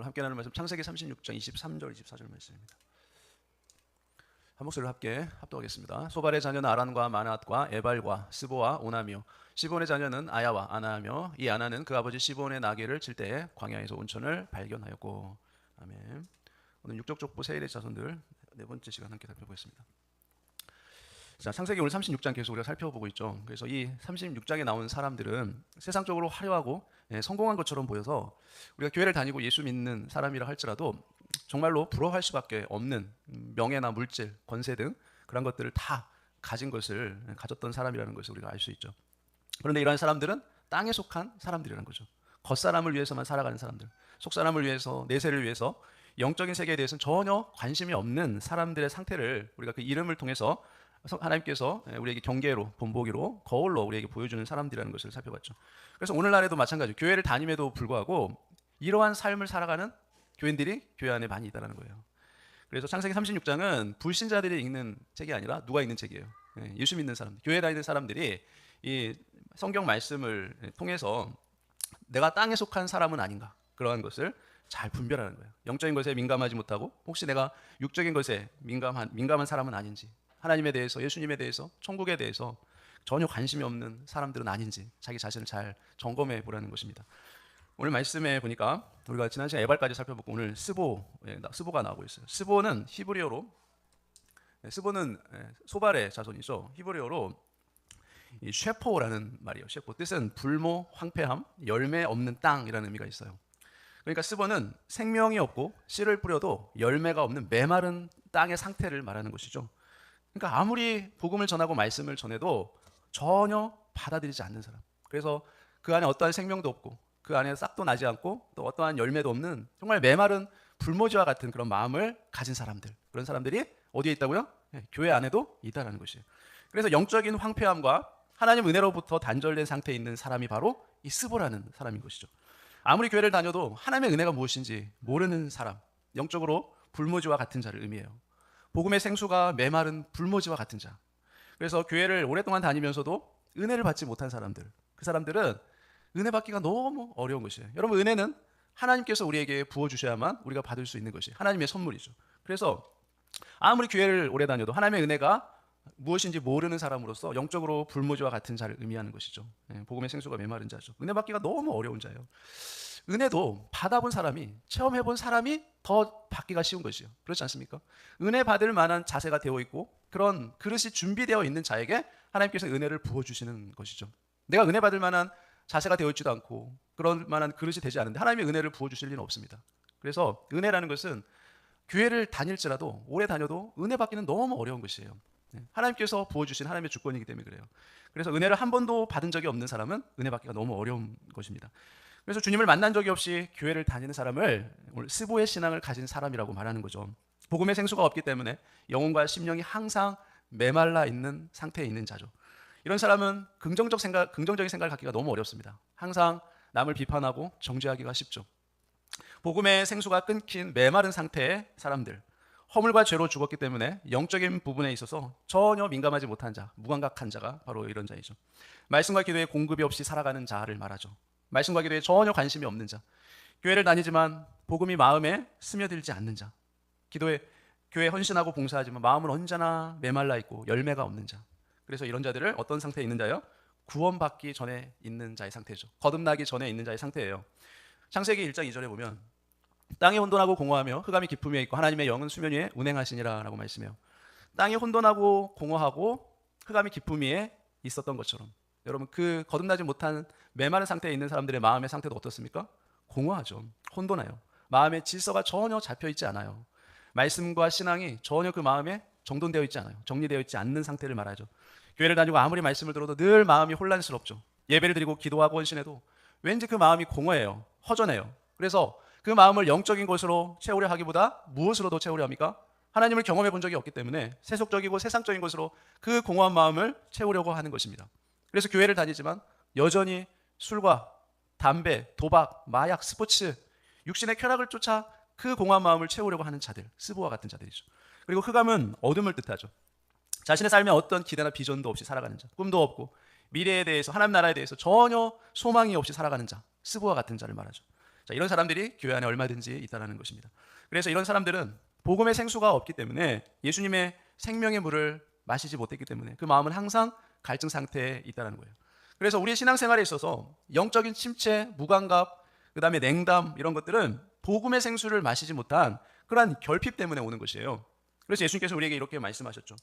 오늘 함께 나눌 말씀 창세기 36장 23절 24절 말씀입니다. 한 목소리로 함께 합독하겠습니다. 소발의 자녀는 아란과 마낫과 에발과 스보와 오나며 시본의 자녀는 아야와 아나하며 이 아나는 그 아버지 시본의 나귀를 칠 때에 광야에서 온천을 발견하였고 아멘. 오늘 육적 족보 세일의 자손들 네 번째 시간 함께 살펴보겠습니다. 자, 창세기 오늘 36장 계속 우리가 살펴보고 있죠. 그래서 이 36장에 나온 사람들은 세상적으로 화려하고 예, 성공한 것처럼 보여서 우리가 교회를 다니고 예수 믿는 사람이라 할지라도 정말로 부러워할 수밖에 없는 명예나 물질, 권세 등 그런 것들을 다 가진 것을 가졌던 사람이라는 것을 우리가 알 수 있죠. 그런데 이러한 사람들은 땅에 속한 사람들이라는 거죠. 겉사람을 위해서만 살아가는 사람들, 속사람을 위해서, 내세를 위해서 영적인 세계에 대해서는 전혀 관심이 없는 사람들의 상태를 우리가 그 이름을 통해서 하나님께서 우리에게 경계로 본보기로 거울로 우리에게 보여주는 사람들이라는 것을 살펴봤죠. 그래서 오늘날에도 마찬가지 교회를 다님에도 불구하고 이러한 삶을 살아가는 교인들이 교회 안에 많이 있다는 거예요. 그래서 창세기 36장은 불신자들이 읽는 책이 아니라 누가 읽는 책이에요. 예, 예수 믿는 사람, 교회 다니는 사람들이 이 성경 말씀을 통해서 내가 땅에 속한 사람은 아닌가 그러한 것을 잘 분별하는 거예요. 영적인 것에 민감하지 못하고 혹시 내가 육적인 것에 민감한 민감한 사람은 아닌지 하나님에 대해서 예수님에 대해서 천국에 대해서 전혀 관심이 없는 사람들은 아닌지 자기 자신을 잘 점검해 보라는 것입니다. 오늘 말씀에 보니까 우리가 지난 시간 에발까지 살펴보고 오늘 스보 예, 스보가 나오고 있어요. 스보는 히브리어로 예, 스보는 예, 소발의 자손이죠. 히브리어로 이 쉐포라는 말이에요. 쉐포 뜻은 불모, 황폐함, 열매 없는 땅이라는 의미가 있어요. 그러니까 스보는 생명이 없고 씨를 뿌려도 열매가 없는 메마른 땅의 상태를 말하는 것이죠. 그러니까 아무리 복음을 전하고 말씀을 전해도 전혀 받아들이지 않는 사람. 그래서 그 안에 어떠한 생명도 없고 그 안에 싹도 나지 않고 또 어떠한 열매도 없는 정말 메마른 불모지와 같은 그런 마음을 가진 사람들. 그런 사람들이 어디에 있다고요? 네, 교회 안에도 있다라는 것이에요. 그래서 영적인 황폐함과 하나님 은혜로부터 단절된 상태에 있는 사람이 바로 이 스보라는 사람인 것이죠. 아무리 교회를 다녀도 하나님의 은혜가 무엇인지 모르는 사람, 영적으로 불모지와 같은 자를 의미해요. 복음의 생수가 메마른 불모지와 같은 자. 그래서 교회를 오랫동안 다니면서도 은혜를 받지 못한 사람들. 그 사람들은 은혜 받기가 너무 어려운 것이에요. 여러분 은혜는 하나님께서 우리에게 부어 주셔야만 우리가 받을 수 있는 것이 하나님의 선물이죠. 그래서 아무리 교회를 오래 다녀도 하나님의 은혜가 무엇인지 모르는 사람으로서 영적으로 불모지와 같은 자를 의미하는 것이죠. 예, 복음의 생수가 메마른 자죠. 은혜 받기가 너무 어려운 자예요. 은혜도 받아본 사람이 체험해본 사람이 더 받기가 쉬운 것이요. 그렇지 않습니까? 은혜 받을 만한 자세가 되어 있고 그런 그릇이 준비되어 있는 자에게 하나님께서 은혜를 부어 주시는 것이죠. 내가 은혜 받을 만한 자세가 되어 있지도 않고 그런 만한 그릇이 되지 않은데 하나님의 은혜를 부어 주실 리는 없습니다. 그래서 은혜라는 것은 교회를 다닐지라도 오래 다녀도 은혜 받기는 너무 어려운 것이에요. 네. 하나님께서 부어 주신 하나님의 주권이기 때문에 그래요. 그래서 은혜를 한 번도 받은 적이 없는 사람은 은혜 받기가 너무 어려운 것입니다. 그래서 주님을 만난 적이 없이 교회를 다니는 사람을 스보의 신앙을 가진 사람이라고 말하는 거죠. 복음의 생수가 없기 때문에 영혼과 심령이 항상 메말라 있는 상태에 있는 자죠. 이런 사람은 긍정적 생각, 긍정적인 생각을 갖기가 너무 어렵습니다. 항상 남을 비판하고 정죄하기가 쉽죠. 복음의 생수가 끊긴 메마른 상태의 사람들, 허물과 죄로 죽었기 때문에 영적인 부분에 있어서 전혀 민감하지 못한 자, 무감각한 자가 바로 이런 자이죠. 말씀과 기도에 공급이 없이 살아가는 자를 말하죠. 말씀과 기도에 전혀 관심이 없는 자. 교회를 다니지만 복음이 마음에 스며들지 않는 자. 기도에 교회 헌신하고 봉사하지만 마음은 언제나 메말라 있고 열매가 없는 자. 그래서 이런 자들을 어떤 상태에 있는 자요? 구원받기 전에 있는 자의 상태죠. 거듭나기 전에 있는 자의 상태예요. 창세기 1장 2절에 보면 땅이 혼돈하고 공허하며 흑암이 깊음 위에 있고 하나님의 영은 수면 위에 운행하시니라라고 말씀해요. 땅이 혼돈하고 공허하고 흑암이 깊음 위에 있었던 것처럼 여러분 그 거듭나지 못한 메마른 상태에 있는 사람들의 마음의 상태도 어떻습니까? 공허하죠. 혼돈해요. 마음의 질서가 전혀 잡혀 있지 않아요. 말씀과 신앙이 전혀 그 마음에 정돈되어 있지 않아요. 정리되어 있지 않는 상태를 말하죠. 교회를 다니고 아무리 말씀을 들어도 늘 마음이 혼란스럽죠. 예배를 드리고 기도하고 헌신해도 왠지 그 마음이 공허해요. 허전해요. 그래서 그 마음을 영적인 것으로 채우려 하기보다 무엇으로도 채우려 합니까? 하나님을 경험해 본 적이 없기 때문에 세속적이고 세상적인 것으로 그 공허한 마음을 채우려고 하는 것입니다. 그래서 교회를 다니지만 여전히 술과 담배, 도박, 마약, 스포츠, 육신의 쾌락을 쫓아 그 공허한 마음을 채우려고 하는 자들, 스보와 같은 자들이죠. 그리고 흑암은 어둠을 뜻하죠. 자신의 삶에 어떤 기대나 비전도 없이 살아가는 자, 꿈도 없고 미래에 대해서 하나님 나라에 대해서 전혀 소망이 없이 살아가는 자, 스보와 같은 자를 말하죠. 자, 이런 사람들이 교회 안에 얼마든지 있다라는 것입니다. 그래서 이런 사람들은 복음의 생수가 없기 때문에 예수님의 생명의 물을 마시지 못했기 때문에 그 마음은 항상 갈증 상태에 있다는 거예요. 그래서 우리의 신앙생활에 있어서 영적인 침체, 무감각, 그 다음에 냉담 이런 것들은 복음의 생수를 마시지 못한 그러한 결핍 때문에 오는 것이에요. 그래서 예수님께서 우리에게 이렇게 말씀하셨죠.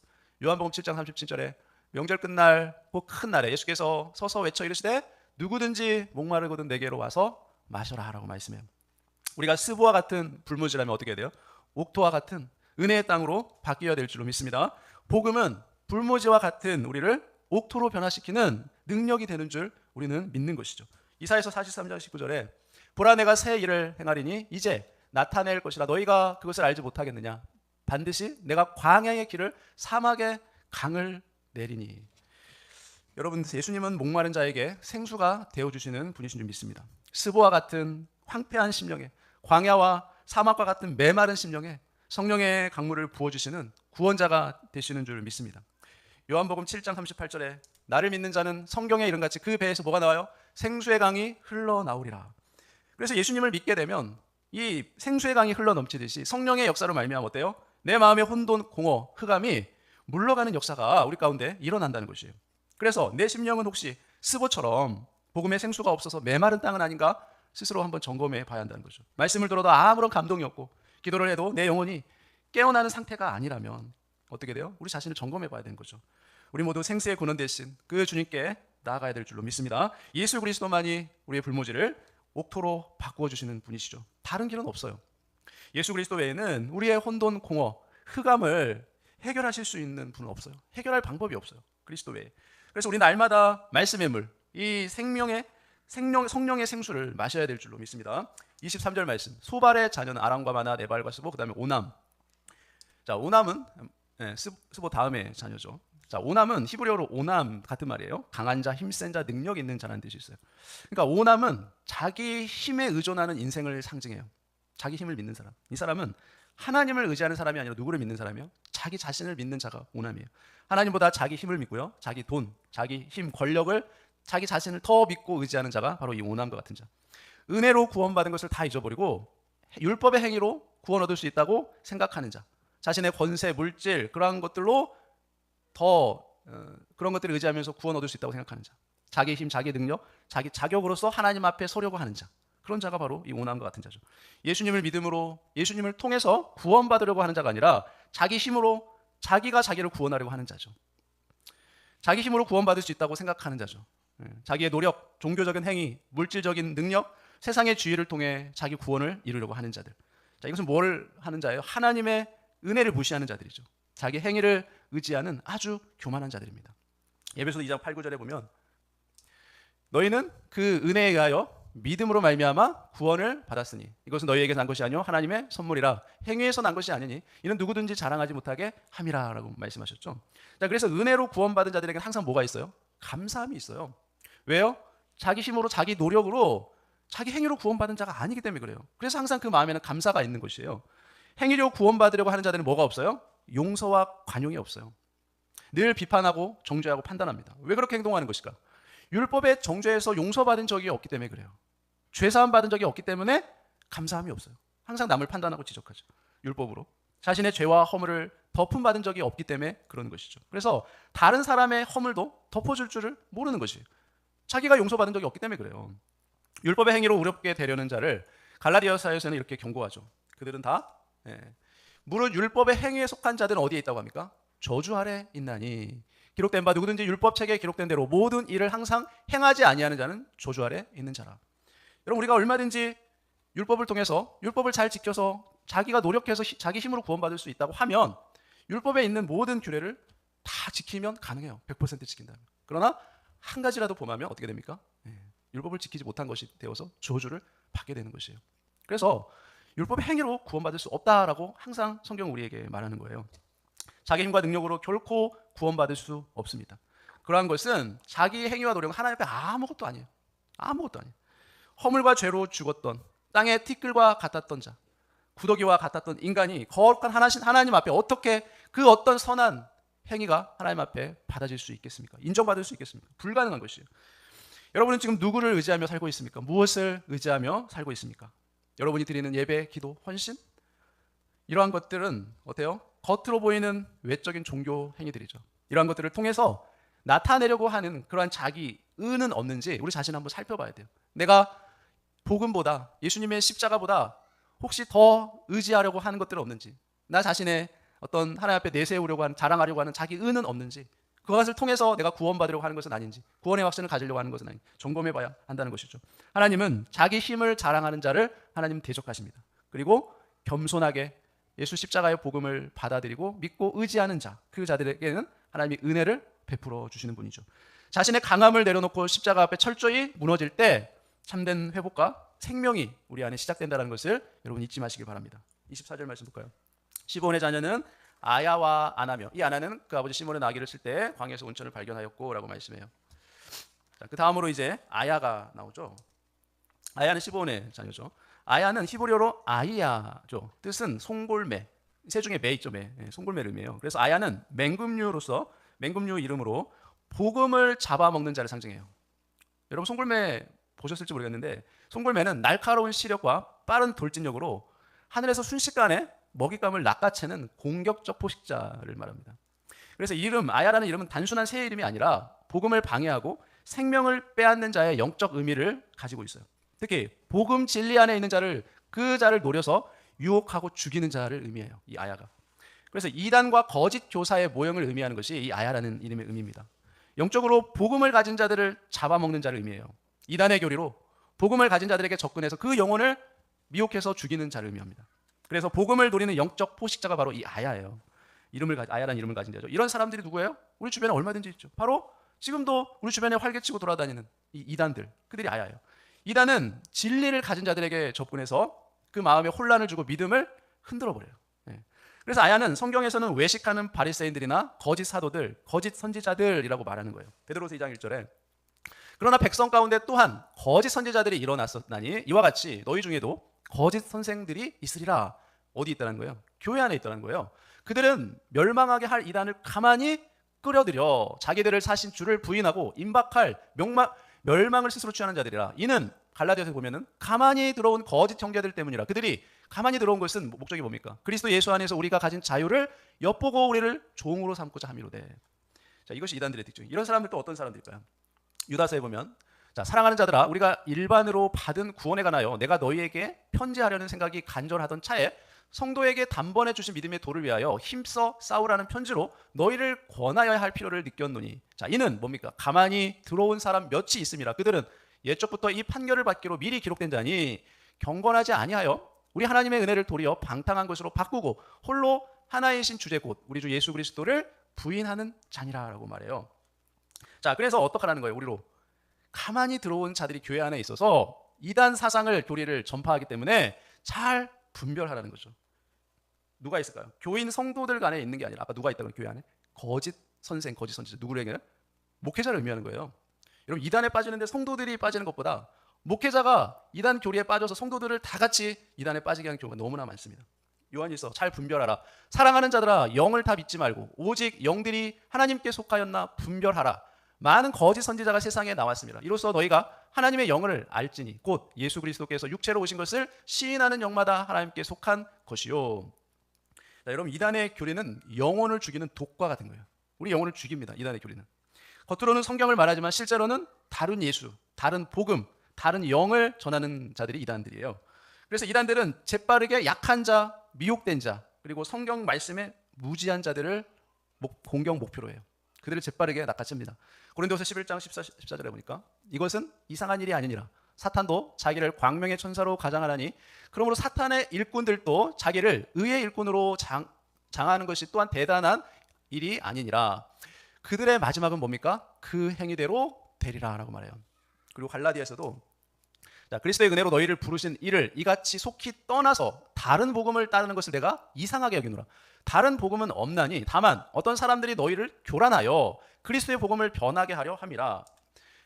요한복음 7장 37절에 명절 끝날 꼭큰 날에 예수께서 서서 외쳐 이르시되 누구든지 목마르거든 내게로 와서 마셔라 라고 말씀해요. 우리가 스보와 같은 불모지라면 어떻게 해야 돼요? 옥토와 같은 은혜의 땅으로 바뀌어야 될 줄로 믿습니다. 복음은 불모지와 같은 우리를 옥토로 변화시키는 능력이 되는 줄 우리는 믿는 것이죠. 이사에서 43장 19절에 보라 내가 새 일을 행하리니 이제 나타낼 것이라 너희가 그것을 알지 못하겠느냐 반드시 내가 광야의 길을 사막의 강을 내리니 여러분 예수님은 목마른 자에게 생수가 되어 주시는 분이신 줄 믿습니다. 스보와 같은 황폐한 심령에 광야와 사막과 같은 메마른 심령에 성령의 강물을 부어 주시는 구원자가 되시는 줄 믿습니다. 요한복음 7장 38절에 나를 믿는 자는 성경의 이름 같이 그 배에서 뭐가 나와요? 생수의 강이 흘러나오리라. 그래서 예수님을 믿게 되면 이 생수의 강이 흘러 넘치듯이 성령의 역사로 말미암아 어때요? 내 마음의 혼돈, 공허, 흑암이 물러가는 역사가 우리 가운데 일어난다는 것이에요. 그래서 내 심령은 혹시 스보처럼 복음의 생수가 없어서 메마른 땅은 아닌가 스스로 한번 점검해 봐야 한다는 거죠. 말씀을 들어도 아무런 감동이 없고 기도를 해도 내 영혼이 깨어나는 상태가 아니라면 어떻게 돼요? 우리 자신을 점검해 봐야 되는 거죠. 우리 모두 생수의 근원 대신 그 주님께 나아가야 될 줄로 믿습니다. 예수 그리스도만이 우리의 불모지를 옥토로 바꾸어 주시는 분이시죠. 다른 길은 없어요. 예수 그리스도 외에는 우리의 혼돈, 공허, 흑암을 해결하실 수 있는 분은 없어요. 해결할 방법이 없어요. 그리스도 외에. 그래서 우리 날마다 말씀의 물, 이 생명의 생명, 성령의 생수를 마셔야 될 줄로 믿습니다. 23절 말씀. 소발의 자녀는 아람과 마나, 네발과 스보, 그다음에 오남. 자, 오남은 네, 스보 다음에 자녀죠. 자, 오남은 히브리어로 오남 같은 말이에요. 강한 자, 힘센 자, 능력 있는 자라는 뜻이 있어요. 그러니까 오남은 자기 힘에 의존하는 인생을 상징해요. 자기 힘을 믿는 사람. 이 사람은 하나님을 의지하는 사람이 아니라 누구를 믿는 사람이요? 자기 자신을 믿는 자가 오남이에요. 하나님보다 자기 힘을 믿고요. 자기 돈, 자기 힘, 권력을 자기 자신을 더 믿고 의지하는 자가 바로 이 오남과 같은 자. 은혜로 구원받은 것을 다 잊어버리고 율법의 행위로 구원 얻을 수 있다고 생각하는 자. 자신의 권세, 물질 그러한 것들로 더 어, 그런 것들을 의지하면서 구원 얻을 수 있다고 생각하는 자. 자기 힘, 자기 능력, 자기 자격으로서 하나님 앞에 서려고 하는 자. 그런 자가 바로 이 오남과 같은 자죠. 예수님을 믿음으로 예수님을 통해서 구원받으려고 하는 자가 아니라 자기 힘으로 자기가 자기를 구원하려고 하는 자죠. 자기 힘으로 구원받을 수 있다고 생각하는 자죠. 예, 자기의 노력, 종교적인 행위, 물질적인 능력, 세상의 주의를 통해 자기 구원을 이루려고 하는 자들. 자, 이것은 뭘 하는 자예요? 하나님의 은혜를 무시하는 자들이죠. 자기 행위를 의지하는 아주 교만한 자들입니다. 예배소 2장 8, 9절에 보면 너희는 그 은혜에 의하여 믿음으로 말미암아 구원을 받았으니 이것은 너희에게 난 것이 아니요 하나님의 선물이라 행위에서 난 것이 아니니 이는 누구든지 자랑하지 못하게 함이라라고 말씀하셨죠. 자 그래서 은혜로 구원받은 자들에게 항상 뭐가 있어요? 감사함이 있어요. 왜요? 자기 힘으로 자기 노력으로 자기 행위로 구원받은 자가 아니기 때문에 그래요. 그래서 항상 그 마음에는 감사가 있는 것이에요. 행위로 구원받으려고 하는 자들은 뭐가 없어요? 용서와 관용이 없어요. 늘 비판하고 정죄하고 판단합니다. 왜 그렇게 행동하는 것일까? 율법의 정죄에서 용서받은 적이 없기 때문에 그래요. 죄사함 받은 적이 없기 때문에 감사함이 없어요. 항상 남을 판단하고 지적하죠. 율법으로. 자신의 죄와 허물을 덮음 받은 적이 없기 때문에 그러는 것이죠. 그래서 다른 사람의 허물도 덮어줄 줄을 모르는 것이에요. 자기가 용서받은 적이 없기 때문에 그래요. 율법의 행위로 우렵게 되려는 자를 갈라디아서에서는 이렇게 경고하죠. 그들은 다 예, 무릇 율법의 행위에 속한 자들은 어디에 있다고 합니까? 저주 아래 있나니 기록된 바 누구든지 율법 책에 기록된 대로 모든 일을 항상 행하지 아니하는 자는 저주 아래 있는 자라. 여러분 우리가 얼마든지 율법을 통해서 율법을 잘 지켜서 자기가 노력해서 자기 힘으로 구원받을 수 있다고 하면 율법에 있는 모든 규례를 다 지키면 가능해요. 100% 지킨다면. 그러나 한 가지라도 범하면 어떻게 됩니까? 예, 율법을 지키지 못한 것이 되어서 저주를 받게 되는 것이에요. 그래서 율법의 행위로 구원받을 수 없다라고 항상 성경 우리에게 말하는 거예요. 자기 힘과 능력으로 결코 구원받을 수 없습니다. 그러한 것은 자기 행위와 노력은 하나님 앞에 아무것도 아니에요. 아무것도 아니에요. 허물과 죄로 죽었던 땅의 티끌과 같았던 자, 구더기와 같았던 인간이 거룩한 하나님 앞에 어떻게 그 어떤 선한 행위가 하나님 앞에 받아질 수 있겠습니까? 인정받을 수 있겠습니까? 불가능한 것이에요. 여러분은 지금 누구를 의지하며 살고 있습니까? 무엇을 의지하며 살고 있습니까? 여러분이 드리는 예배, 기도, 헌신 이러한 것들은 어때요? 겉으로 보이는 외적인 종교 행위들이죠. 이러한 것들을 통해서 나타내려고 하는 그러한 자기 의는 없는지 우리 자신 한번 살펴봐야 돼요. 내가 복음보다 예수님의 십자가보다 혹시 더 의지하려고 하는 것들은 없는지 나 자신의 어떤 하나님 앞에 내세우려고 하는 자랑하려고 하는 자기 의는 없는지 그것을 통해서 내가 구원받으려고 하는 것은 아닌지 구원의 확신을 가지려고 하는 것은 아닌지 점검해 봐야 한다는 것이죠. 하나님은 자기 힘을 자랑하는 자를 하나님 대적하십니다. 그리고 겸손하게 예수 십자가의 복음을 받아들이고 믿고 의지하는 자, 그 자들에게는 하나님이 은혜를 베풀어 주시는 분이죠. 자신의 강함을 내려놓고 십자가 앞에 철저히 무너질 때 참된 회복과 생명이 우리 안에 시작된다는 것을 여러분 잊지 마시길 바랍니다. 24절 말씀 볼까요? 시본의 자녀는 아야와 아나며 이 아나는 그 아버지 시몬의 나귀를 칠 때 광야에서 온천을 발견하였고라고 말씀해요. 자, 그 다음으로 이제 아야가 나오죠. 아야는 시본의 자녀죠. 아야는 히브리어로 아이야죠. 뜻은 송골매. 새 중에 매 있죠, 매. 예, 송골매를 의미해요. 그래서 아야는 맹금류로서 맹금류 이름으로 복음을 잡아먹는 자를 상징해요. 여러분 송골매 보셨을지 모르겠는데 송골매는 날카로운 시력과 빠른 돌진력으로 하늘에서 순식간에 먹잇감을 낚아채는 공격적 포식자를 말합니다. 그래서 이름 아야라는 이름은 단순한 새 이름이 아니라 복음을 방해하고 생명을 빼앗는 자의 영적 의미를 가지고 있어요. 특히 복음 진리 안에 있는 자를 그 자를 노려서 유혹하고 죽이는 자를 의미해요. 이 아야가. 그래서 이단과 거짓 교사의 모형을 의미하는 것이 이 아야라는 이름의 의미입니다. 영적으로 복음을 가진 자들을 잡아먹는 자를 의미해요. 이단의 교리로 복음을 가진 자들에게 접근해서 그 영혼을 미혹해서 죽이는 자를 의미합니다. 그래서 복음을 노리는 영적 포식자가 바로 이 아야예요. 이름을 가, 아야라는 이름을 가진 자죠. 이런 사람들이 누구예요? 우리 주변에 얼마든지 있죠. 바로 지금도 우리 주변에 활개치고 돌아다니는 이 이단들, 그들이 아야예요. 이단은 진리를 가진 자들에게 접근해서 그 마음에 혼란을 주고 믿음을 흔들어 버려요. 네. 그래서 아야는 성경에서는 외식하는 바리새인들이나 거짓 사도들, 거짓 선지자들이라고 말하는 거예요. 베드로서 2장 1절에 그러나 백성 가운데 또한 거짓 선지자들이 일어났었나니 이와 같이 너희 중에도 거짓 선생들이 있으리라. 어디 있다는 거예요? 교회 안에 있다는 거예요. 그들은 멸망하게 할 이단을 가만히 끌어들여 자기들을 사신 주를 부인하고 임박할 명망, 멸망을 스스로 취하는 자들이라. 이는 갈라디아서 보면은 가만히 들어온 거짓 형제들 때문이라. 그들이 가만히 들어온 것은 목적이 뭡니까? 그리스도 예수 안에서 우리가 가진 자유를 엿보고 우리를 종으로 삼고자 함이로되. 자, 이것이 이단들의 특징. 이런 사람들 또 어떤 사람들일까요? 유다서에 보면 자, 사랑하는 자들아 우리가 일반으로 받은 구원에 관하여 내가 너희에게 편지하려는 생각이 간절하던 차에 성도에게 단번에 주신 믿음의 도를 위하여 힘써 싸우라는 편지로 너희를 권하여야 할 필요를 느꼈노니. 자 이는 뭡니까? 가만히 들어온 사람 몇이 있습니다. 그들은 예적부터 이 판결을 받기로 미리 기록된 자니 경건하지 아니하여 우리 하나님의 은혜를 도리어 방탕한 것으로 바꾸고 홀로 하나이신 주제 곧 우리 주 예수 그리스도를 부인하는 자니라라고 말해요. 자 그래서 어떡하라는 거예요 우리로 가만히 들어온 자들이 교회 안에 있어서 이단 사상을 교리를 전파하기 때문에 잘 분별하라는 거죠. 누가 있을까요? 교인 성도들 간에 있는 게 아니라 아까 누가 있다고 교회 안에 거짓 선생, 거짓 선지자 누구에게 목회자를 의미하는 거예요. 여러분 이단에 빠지는데 성도들이 빠지는 것보다 목회자가 이단 교리에 빠져서 성도들을 다 같이 이단에 빠지게 하는 경우가 너무나 많습니다. 요한일서 잘 분별하라. 사랑하는 자들아 영을 다 믿지 말고 오직 영들이 하나님께 속하였나 분별하라. 많은 거짓 선지자가 세상에 나왔습니다. 이로써 너희가 하나님의 영을 알지니 곧 예수 그리스도께서 육체로 오신 것을 시인하는 영마다 하나님께 속한 것이요. 자, 여러분 이단의 교리는 영혼을 죽이는 독과 같은 거예요. 우리 영혼을 죽입니다. 이단의 교리는. 겉으로는 성경을 말하지만 실제로는 다른 예수, 다른 복음, 다른 영을 전하는 자들이 이단들이에요. 그래서 이단들은 재빠르게 약한 자, 미혹된 자, 그리고 성경 말씀에 무지한 자들을 공격 목표로 해요. 그들을 재빠르게 낚아챕니다. 고린도서 11장 14, 14절에 보니까 이것은 이상한 일이 아니니라. 사탄도 자기를 광명의 천사로 가장하라니 그러므로 사탄의 일꾼들도 자기를 의의 일꾼으로 장, 장하는 것이 또한 대단한 일이 아니니라. 그들의 마지막은 뭡니까? 그 행위대로 되리라라고 말해요. 그리고 갈라디아에서도 자, 그리스도의 은혜로 너희를 부르신 이를 이같이 속히 떠나서 다른 복음을 따르는 것을 내가 이상하게 여기노라. 다른 복음은 없나니 다만 어떤 사람들이 너희를 교란하여 그리스도의 복음을 변하게 하려 함이라.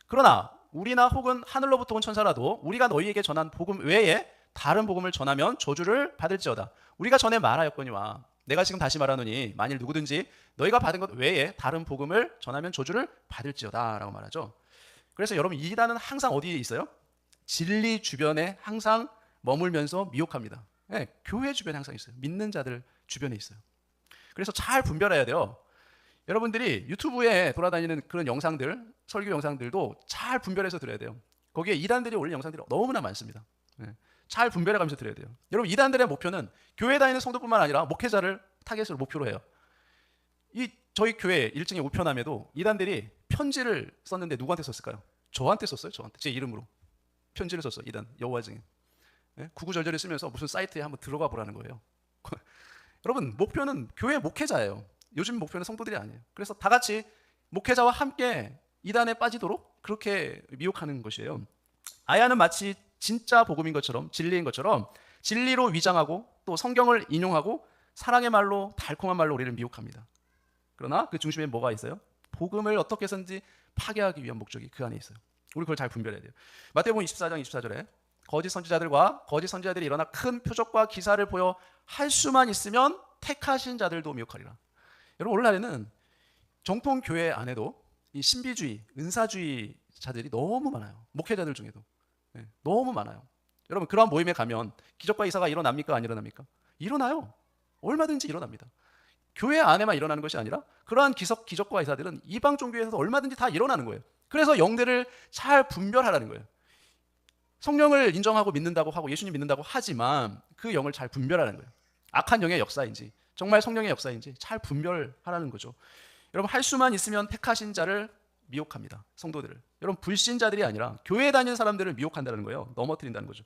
그러나 우리나 혹은 하늘로부터 온 천사라도 우리가 너희에게 전한 복음 외에 다른 복음을 전하면 저주를 받을지어다. 우리가 전에 말하였거니와 내가 지금 다시 말하노니 만일 누구든지 너희가 받은 것 외에 다른 복음을 전하면 저주를 받을지어다라고 말하죠. 그래서 여러분 이단은 항상 어디에 있어요? 진리 주변에 항상 머물면서 미혹합니다. 네, 교회 주변에 항상 있어요. 믿는 자들 주변에 있어요. 그래서 잘 분별해야 돼요. 여러분들이 유튜브에 돌아다니는 그런 영상들, 설교 영상들도 잘 분별해서 들어야 돼요. 거기에 이단들이 올린 영상들이 너무나 많습니다. 네, 잘 분별해 가면서 들어야 돼요. 여러분 이단들의 목표는 교회 다니는 성도뿐만 아니라 목회자를 타겟으로 목표로 해요. 이 저희 교회 1층에 우편함에도 이단들이 편지를 썼는데 누구한테 썼을까요? 저한테 썼어요. 저한테 제 이름으로 편지를 썼어. 이단 여호와 증인. 네? 구구절절히 쓰면서 무슨 사이트에 한번 들어가 보라는 거예요. 여러분 목표는 교회 목회자예요. 요즘 목표는 성도들이 아니에요. 그래서 다 같이 목회자와 함께 이단에 빠지도록 그렇게 미혹하는 것이에요. 아야는 마치 진짜 복음인 것처럼 진리인 것처럼 진리로 위장하고 또 성경을 인용하고 사랑의 말로 달콤한 말로 우리를 미혹합니다. 그러나 그 중심에 뭐가 있어요? 복음을 어떻게 해서든지 파괴하기 위한 목적이 그 안에 있어요. 우리 그걸 잘 분별해야 돼요. 마태복음 24장 24절에 거짓 선지자들과 거짓 선지자들이 일어나 큰 표적과 기사를 보여 할 수만 있으면 택하신 자들도 미혹하리라. 여러분 오늘날에는 정통 교회 안에도 이 신비주의, 은사주의 자들이 너무 많아요. 목회자들 중에도 네, 너무 많아요. 여러분 그러한 모임에 가면 기적과 이사가 일어납니까? 안 일어납니까? 일어나요. 얼마든지 일어납니다. 교회 안에만 일어나는 것이 아니라 그러한 기적, 기적과 이사들은 이방 종교에서도 얼마든지 다 일어나는 거예요. 그래서 영들을 잘 분별하라는 거예요. 성령을 인정하고 믿는다고 하고 예수님 믿는다고 하지만 그 영을 잘 분별하는 거예요. 악한 영의 역사인지 정말 성령의 역사인지 잘 분별하라는 거죠. 여러분 할 수만 있으면 택하신 자를 미혹합니다. 성도들을. 여러분 불신자들이 아니라 교회 다니는 사람들을 미혹한다는 거예요. 넘어뜨린다는 거죠.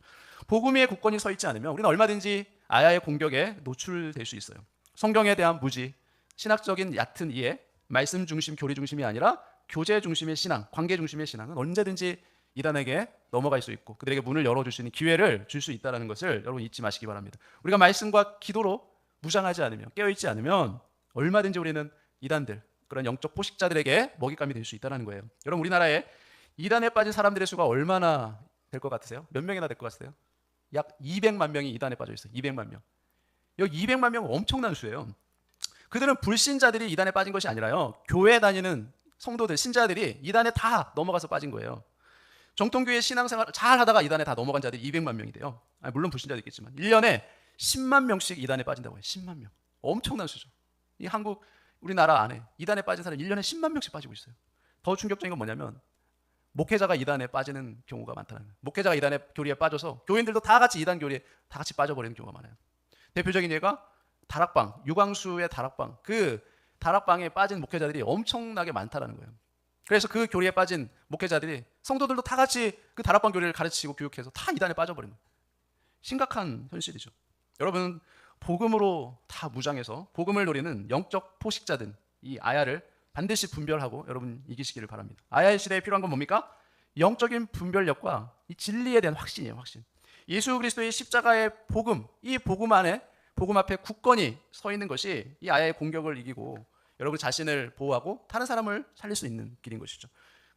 복음 위에 굳건히 서 있지 않으면 우리는 얼마든지 아야의 공격에 노출될 수 있어요. 성경에 대한 무지, 신학적인 얕은 이해, 말씀 중심, 교리 중심이 아니라 교제 중심의 신앙, 관계 중심의 신앙은 언제든지 이단에게 넘어갈 수 있고 그들에게 문을 열어줄 수 있는 기회를 줄 수 있다는 것을 여러분 잊지 마시기 바랍니다. 우리가 말씀과 기도로 무장하지 않으면 깨어있지 않으면 얼마든지 우리는 이단들 그런 영적 포식자들에게 먹잇감이 될 수 있다는 거예요. 여러분 우리나라에 이단에 빠진 사람들의 수가 얼마나 될 것 같으세요? 몇 명이나 될 것 같으세요? 약 200만 명이 이단에 빠져 있어요. 200만 명. 여기 200만 명은 엄청난 수예요. 그들은 불신자들이 이단에 빠진 것이 아니라요. 교회 다니는 성도들, 신자들이 이단에 다 넘어가서 빠진 거예요. 정통교회 신앙생활 잘 하다가 이단에 다 넘어간 자들이 200만 명이 돼요. 아니, 물론 불신자도 있겠지만 1년에 10만 명씩 이단에 빠진다고 해요. 10만 명. 엄청난 수죠. 이 한국 우리나라 안에 이단에 빠진 사람이 1년에 10만 명씩 빠지고 있어요. 더 충격적인 건 뭐냐면 목회자가 이단에 빠지는 경우가 많다는 거예요. 목회자가 이단의 교리에 빠져서 교인들도 다 같이 이단 교리에 다 같이 빠져버리는 경우가 많아요. 대표적인 예가 다락방, 유광수의 다락방. 그 다락방에 빠진 목회자들이 엄청나게 많다라는 거예요. 그래서 그 교리에 빠진 목회자들이 성도들도 다 같이 그 다락방 교리를 가르치고 교육해서 다 이단에 빠져버리는. 심각한 현실이죠. 여러분 복음으로 다 무장해서 복음을 노리는 영적 포식자들 이 아야를 반드시 분별하고 여러분 이기시기를 바랍니다. 아야의 시대에 필요한 건 뭡니까? 영적인 분별력과 이 진리에 대한 확신이에요, 확신. 예수 그리스도의 십자가의 복음, 이 복음 안에 복음 앞에 굳건히 서 있는 것이 이 아야의 공격을 이기고 여러분 자신을 보호하고 다른 사람을 살릴 수 있는 길인 것이죠.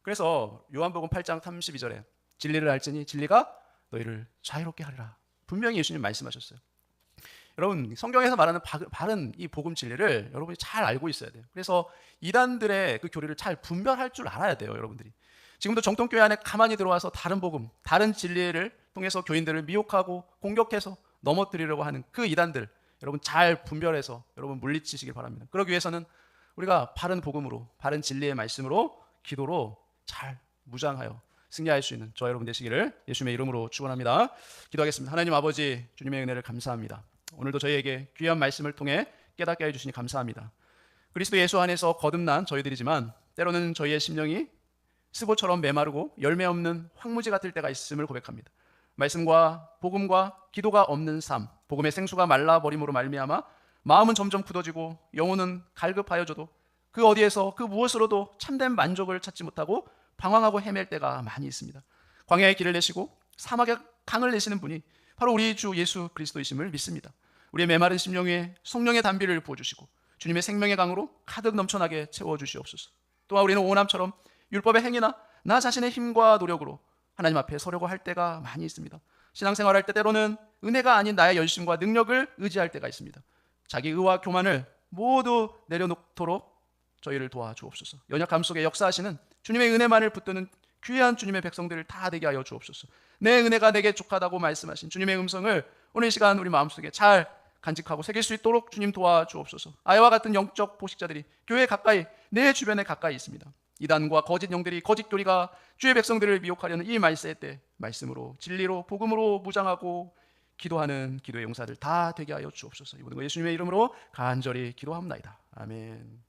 그래서 요한복음 8장 32절에 진리를 알지니 진리가 너희를 자유롭게 하리라. 분명히 예수님 말씀하셨어요. 여러분 성경에서 말하는 바른 이 복음 진리를 여러분이 잘 알고 있어야 돼요. 그래서 이단들의 그 교리를 잘 분별할 줄 알아야 돼요, 여러분들이. 지금도 정통교회 안에 가만히 들어와서 다른 복음, 다른 진리를 통해서 교인들을 미혹하고 공격해서 넘어뜨리려고 하는 그 이단들 여러분 잘 분별해서 여러분 물리치시길 바랍니다. 그러기 위해서는 우리가 바른 복음으로 바른 진리의 말씀으로 기도로 잘 무장하여 승리할 수 있는 저 여러분 되시기를 예수님의 이름으로 축원합니다. 기도하겠습니다. 하나님 아버지 주님의 은혜를 감사합니다. 오늘도 저희에게 귀한 말씀을 통해 깨닫게 해 주시니 감사합니다. 그리스도 예수 안에서 거듭난 저희들이지만 때로는 저희의 심령이 스보처럼 메마르고 열매 없는 황무지 같을 때가 있음을 고백합니다. 말씀과 복음과 기도가 없는 삶, 복음의 생수가 말라 버림으로 말미암아 마음은 점점 굳어지고 영혼은 갈급하여져도 그 어디에서 그 무엇으로도 참된 만족을 찾지 못하고 방황하고 헤맬 때가 많이 있습니다. 광야의 길을 내시고 사막의 강을 내시는 분이 바로 우리 주 예수 그리스도이심을 믿습니다. 우리의 메마른 심령 위에 성령의 단비를 부어주시고 주님의 생명의 강으로 가득 넘쳐나게 채워주시옵소서. 또한 우리는 오남처럼 율법의 행위나 나 자신의 힘과 노력으로 하나님 앞에 서려고 할 때가 많이 있습니다. 신앙생활할 때 때로는 은혜가 아닌 나의 열심과 능력을 의지할 때가 있습니다. 자기 의와 교만을 모두 내려놓도록 저희를 도와주옵소서. 연약함 속에 역사하시는 주님의 은혜만을 붙드는 귀한 주님의 백성들을 다 되게 하여 주옵소서. 내 은혜가 내게 족하다고 말씀하신 주님의 음성을 오늘 이 시간 우리 마음속에 잘 간직하고 새길 수 있도록 주님 도와주옵소서. 아이와 같은 영적 보식자들이 교회 가까이 내 주변에 가까이 있습니다. 이단과 거짓 영들이 거짓 교리가 주의 백성들을 미혹하려는 이 말세 때 말씀으로 진리로 복음으로 무장하고 기도하는 기도의 용사들 다 되게 하여 주옵소서. 이 모든 거 예수님의 이름으로 간절히 기도합나이다. 아멘.